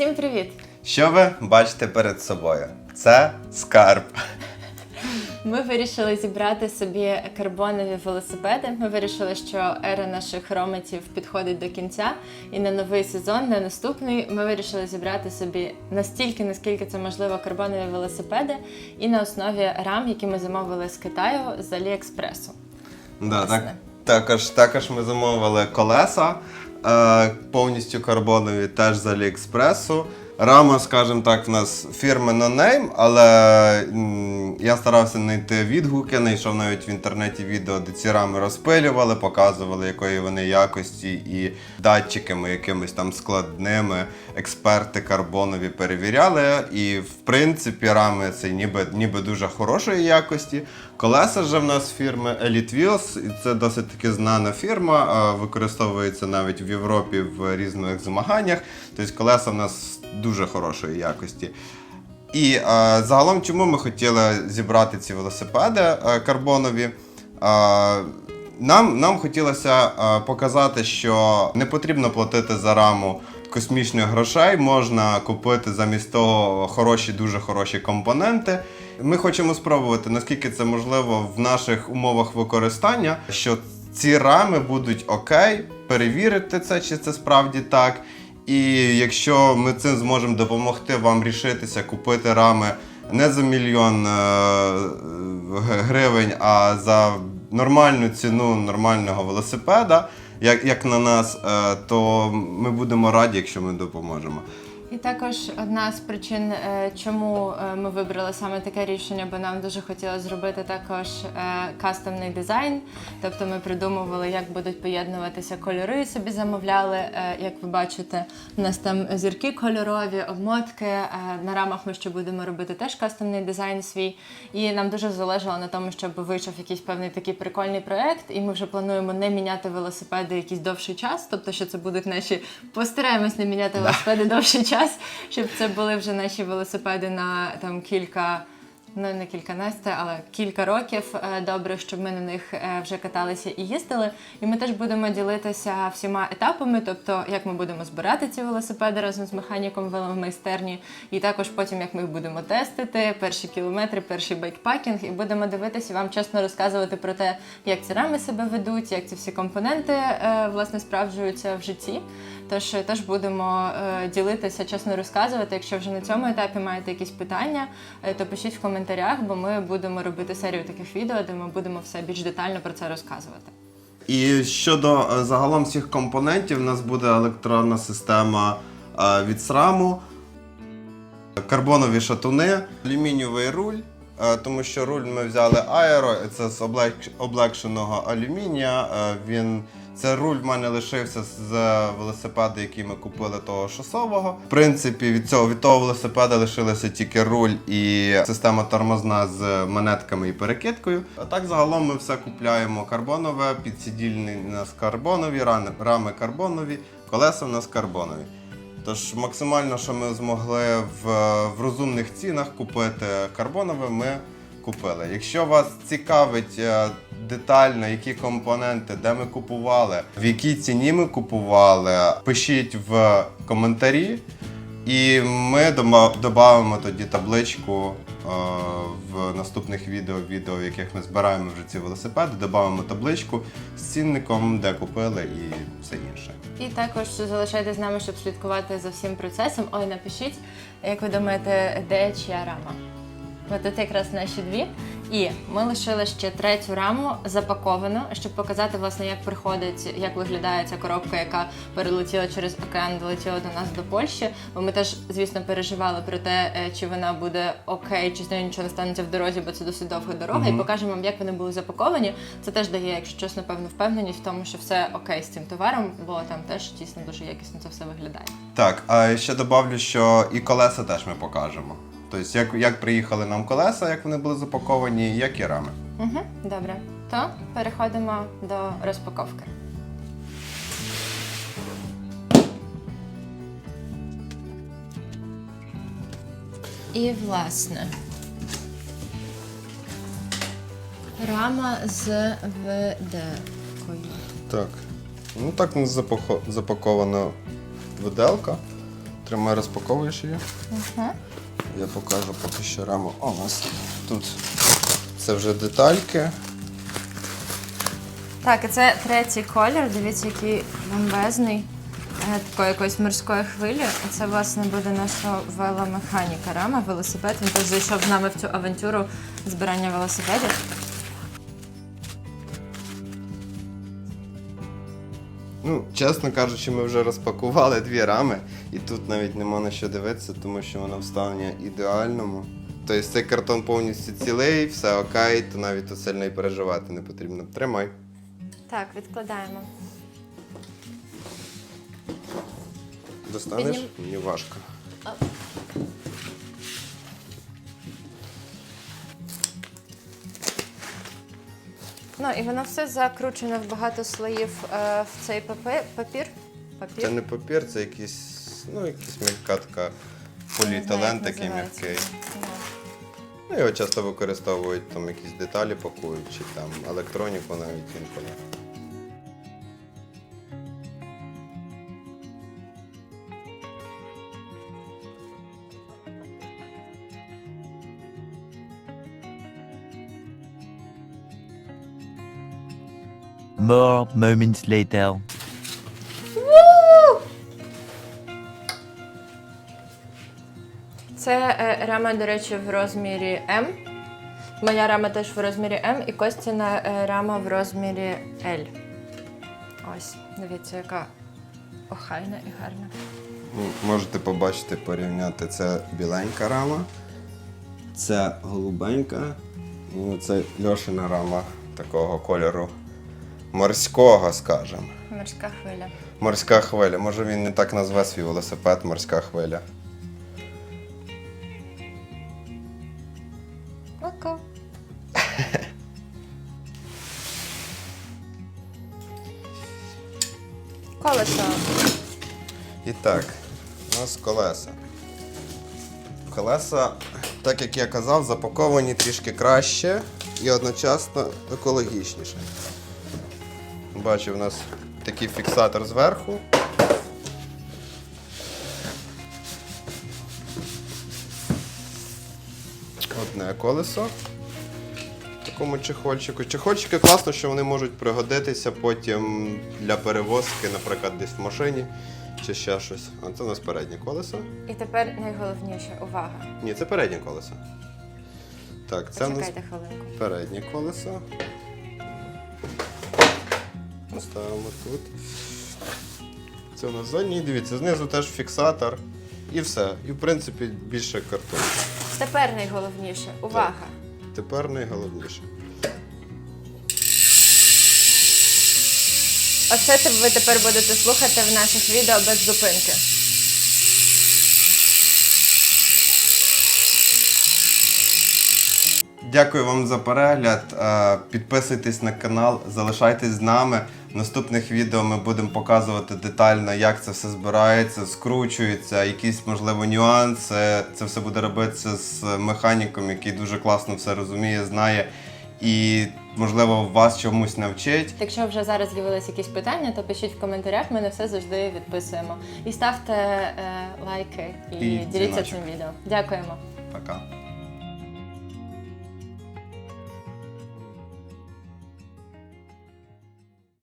Всім привіт! Що ви бачите перед собою? Це скарб. Ми вирішили зібрати собі карбонові велосипеди. Ми вирішили, що ера наших рометів підходить до кінця, і на новий сезон, на наступний, ми вирішили зібрати собі настільки, наскільки це можливо, карбонові велосипеди, і на основі рам, які ми замовили з Китаю з Аліекспресу. Да, так, також, також ми замовили колеса повністю карбонові, теж з Аліекспресу. Рама, скажімо так, в нас фірми No Name, але я старався знайти відгуки, знайшов навіть в інтернеті відео, де ці рами розпилювали, показували, якої вони якості, і датчиками якимись там складними експерти карбонові перевіряли. І в принципі рами це ніби, ніби дуже хорошої якості. Колеса ж в нас фірми Elite Wheels, і це досить таки знана фірма, використовується навіть в Європі в різних змаганнях. Тобто колеса в нас дуже хорошої якості. І е, загалом, чому ми хотіли зібрати ці велосипеди е, карбонові? Е, нам, нам хотілося е, показати, що не потрібно платити за раму космічних грошей, можна купити замість того хороші, дуже хороші компоненти. Ми хочемо спробувати, наскільки це можливо в наших умовах використання, що ці рами будуть окей, перевірити це, чи це справді так. І якщо ми цим зможемо допомогти вам рішитися, купити рами не за мільйон е, гривень, а за нормальну ціну нормального велосипеда, як, як на нас, е, то ми будемо раді, якщо ми допоможемо. І також одна з причин, е, чому е, ми вибрали саме таке рішення, бо нам дуже хотілося зробити також е, кастомний дизайн. Тобто ми придумували, як будуть поєднуватися кольори, собі замовляли. Як ви бачите, у нас там зірки кольорові, обмотки. На рамах ми ще будемо робити теж кастомний дизайн свій. І нам дуже залежало на тому, щоб вийшов якийсь певний такий прикольний проект. І ми вже плануємо не міняти велосипеди якийсь довший час. Тобто, що це будуть наші постараємось не міняти велосипеди довший час, щоб це були вже наші велосипеди на там кілька. Ну, не кільканадцяти, але кілька років. Е, Добре, щоб ми на них е, вже каталися і їздили. І ми теж будемо ділитися всіма етапами, тобто як ми будемо збирати ці велосипеди разом з механіком веломайстерні, і також потім як ми їх будемо тестити, перші кілометри, перший байкпакінг, і будемо дивитися вам чесно розказувати про те, як ці рами себе ведуть, як ці всі компоненти е, власне справджуються в житті. Тож теж будемо ділитися, чесно розказувати. Якщо вже на цьому етапі маєте якісь питання, то пишіть в коментарях, бо ми будемо робити серію таких відео, де ми будемо все більш детально про це розказувати. І щодо е, загалом всіх компонентів, у нас буде електронна система е, від SRAM, карбонові шатуни, алюмінієвий руль, е, тому що руль ми взяли аеро, це з облег- облегшеного алюмінія. Він це руль в мене лишився з велосипеда, який ми купили того шосового. В принципі, від цього від того велосипеда лишилося тільки руль і система тормозна з монетками і перекидкою. А так загалом ми все купляємо карбонове, підсидільні у нас карбонові, рами карбонові, колеса у нас карбонові. Тож максимально, що ми змогли в, в розумних цінах купити карбонове, ми купили. Якщо вас цікавить е, детально, які компоненти, де ми купували, в якій ціні ми купували, пишіть в коментарі, і ми додамо тоді табличку е, в наступних відео, відео, в яких ми збираємо вже ці велосипеди, додамо табличку з цінником, де купили і все інше. І також залишайтесь з нами, щоб слідкувати за всім процесом. Ой, напишіть, як ви думаєте, де чия рама? От тут якраз наші дві. І ми лишили ще третю раму запаковану, щоб показати, власне, як приходить, як виглядає ця коробка, яка перелетіла через океан, долетіла до нас до Польщі. Бо ми теж, звісно, переживали про те, е, чи вона буде окей, чи з нею нічого не станеться в дорозі, бо це досить довга дорога. І покажемо вам, як вони були запаковані. Це теж дає, якщо чесно, певну впевненість в тому, що все окей з цим товаром, бо там теж дійсно дуже якісно це все виглядає. Так, а ще добавлю, що і колеса теж ми покажемо. Тобто, як, як приїхали нам колеса, як вони були запаковані, як і рами. Угу, добре. То переходимо до розпаковки. І власне. Рама з веделкою. Так. Ну так запакована виделка. Тримай, розпаковуєш її. Угу. Я покажу поки що раму. О, у нас тут це вже детальки. Так, і це третій колір. Дивіться, який бомбезний. е, Такої якоїсь морської хвилі. І це, власне, буде наша веломеханіка рама, велосипед. Він теж зайшов з нами в цю авантюру збирання велосипедів. Ну, чесно кажучи, ми вже розпакували дві рами, і тут навіть нема на що дивитися, тому що воно в стані ідеальному. Тобто цей картон повністю цілий, все окей, то навіть тут сильно і переживати не потрібно. Тримай. Так, відкладаємо. Достанеш? Мені важко. Ну і воно все закручене в багато слоїв е, в цей папір. Папір. Це не папір, це якийсь, ну, якийсь м'яка така Не знаю, поліетилен як такий називається. м'який. Да. Ну, його часто використовують, там якісь деталі пакують, чи там електроніку навіть інколи. More moments later. Це е, рама, до речі, в розмірі М. Моя рама теж в розмірі М, і Костіна е, рама в розмірі L. Ось, дивіться, яка охайна і гарна. Ну, Можете побачити, порівняти. Це біленька рама, це голубенька, ну, це льошина рама такого кольору морського, скажімо. Морська хвиля. Морська хвиля. Може він не так назве свій велосипед морська хвиля. Око. Колесо. І так, у нас колеса. Колеса, так як я казав, запаковані трішки краще і одночасно екологічніше. Бачу, у нас такий фіксатор зверху. Одне колесо. В такому чехольчику. Чехольчики класно, що вони можуть пригодитися потім для перевозки, наприклад, десь в машині чи ще щось. А це у нас переднє колесо. І тепер найголовніше увага. Ні, це переднє колесо. Так, це у нас хвилинку. переднє колесо. Поставимо тут. Це у нас задній, Дивіться, знизу теж фіксатор. І все. І в принципі більше картон. Тепер найголовніше увага. Тепер найголовніше. Оце ви тепер будете слухати в наших відео без зупинки. Дякую вам за перегляд. Е, Підписуйтесь на канал, залишайтесь з нами. В наступних відео ми будемо показувати детально, як це все збирається, скручується, якісь можливо нюанси. Це все буде робитися з механіком, який дуже класно все розуміє, знає і, можливо, вас чомусь навчить. Якщо вже зараз з'явились якісь питання, то пишіть в коментарях, ми на все завжди відписуємо. І ставте е, лайки і, І діліться цим відео. Дякуємо. Пока.